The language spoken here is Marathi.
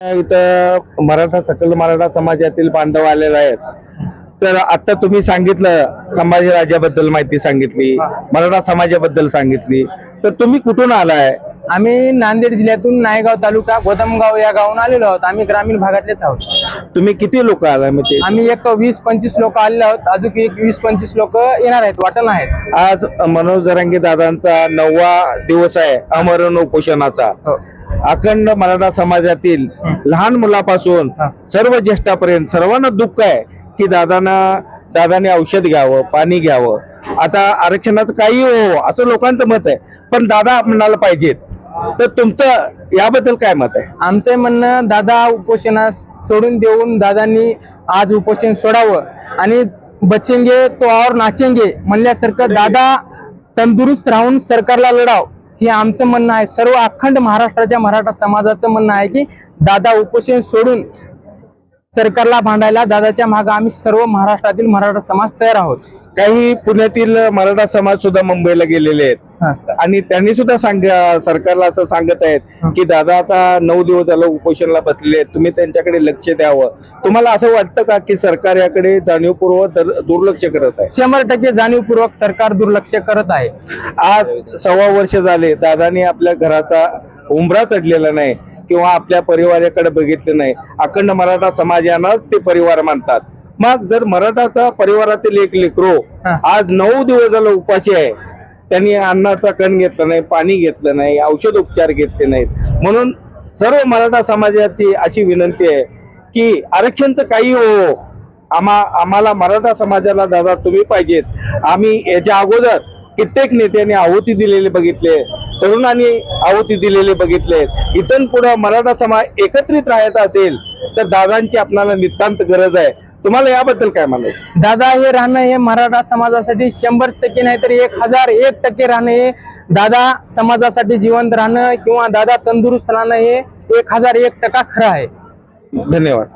इथं मराठा सकल मराठा समाजातील बांधव आलेले आहेत. तर आता तुम्ही सांगितलं संभाजी राजाबद्दल माहिती सांगितली मराठा समाजाबद्दल सांगितली. तर तुम्ही कुठून आलाय? आम्ही नांदेड जिल्ह्यातून नायगाव तालुका गोदमगाव या गावून आलेलो आहोत. आम्ही ग्रामीण भागातलेच आहोत. तुम्ही किती लोक आलाय मग ते? आम्ही एक वीस पंचवीस लोक आलेले आहोत. अजून एक वीस पंचवीस लोक येणार आहेत वाटण आहेत. आज मनोज जरांगे दादांचा नववा दिवस आहे अमरण उपोषणाचा. हो. अखंड मराठा समाजातील लहान मुलापासून. सर्व ज्येष्ठापर्यंत सर्वांना दुःख आहे की दादांना दादाने औषध घ्यावं पाणी घ्यावं. आता आरक्षणाचं काही हो असं लोकांचं मत आहे. पण दादा आपणाला पाहिजेत. तर तुमचं याबद्दल काय मत आहे? आमचं म्हणणं दादा उपोषणास सोडून देऊन दादांनी आज उपोषण सोडावं. आणि बचेंगे तो और नाचेंगे म्हणल्यासारखं दादा तंदुरुस्त राहून सरकारला लढाव. हे आमचं म्हणणं आहे. सर्व अखंड महाराष्ट्राच्या मराठा समाजाचं म्हणणं आहे की दादा उपोषण सोडून सरकारला भांडायला दादाच्या मागे आम्ही सर्व महाराष्ट्रातील मराठा समाज तयार आहोत. काही पुण्यातील मराठा समाज सुद्धा मुंबईला गेलेले आहेत. आणि त्यांनी सुद्धा सांग सरकारला असं सांगत आहेत की दादा आता नऊ दिवस झालं उपोषणाला बसलेले आहेत. तुम्ही त्यांच्याकडे लक्ष द्यावं. तुम्हाला असं वाटतं का की सरकार याकडे जाणीवपूर्वक दर- दुर्लक्ष करत आहे? शंभर टक्के जाणीवपूर्वक सरकार दुर्लक्ष करत आहे. आज सव्वा वर्ष झाले दादानी आपल्या घराचा उंबरा चढलेला नाही किंवा आपल्या परिवाराकडे बघितलं नाही. अखंड मराठा समाजानंच ते परिवार मानतात. मग जर मराठाचा परिवारातील एक लेकरो. आज नऊ दिवस झालं उपाशी आहे त्यांनी अन्नाचा कण घेतला नाही पाणी घेतलं नाही औषध उपचार घेतले नाहीत. म्हणून सर्व मराठा समाजाची अशी विनंती आहे की आरक्षणचं काही हो आम्हा आम्हाला मराठा समाजाला दादा तुम्ही पाहिजेत. आम्ही याच्या अगोदर कित्येक नेत्यांनी आहुती दिलेले बघितले तरुणांनी आहुती दिलेले बघितले इथून पुढे मराठा समाज एकत्रित राहायचा असेल तर दादांची आपल्याला नितांत गरज आहे. तुम्हाला याबद्दल काय म्हणायचं? दादा हे राहणं हे मराठा समाजासाठी शंभर टक्के नाही तर एक हजार एक टक्के राहणं हे दादा समाजासाठी जिवंत राहणं किंवा दादा तंदुरुस्त राहणं हे एक हजार एक टक्का खरं आहे. धन्यवाद.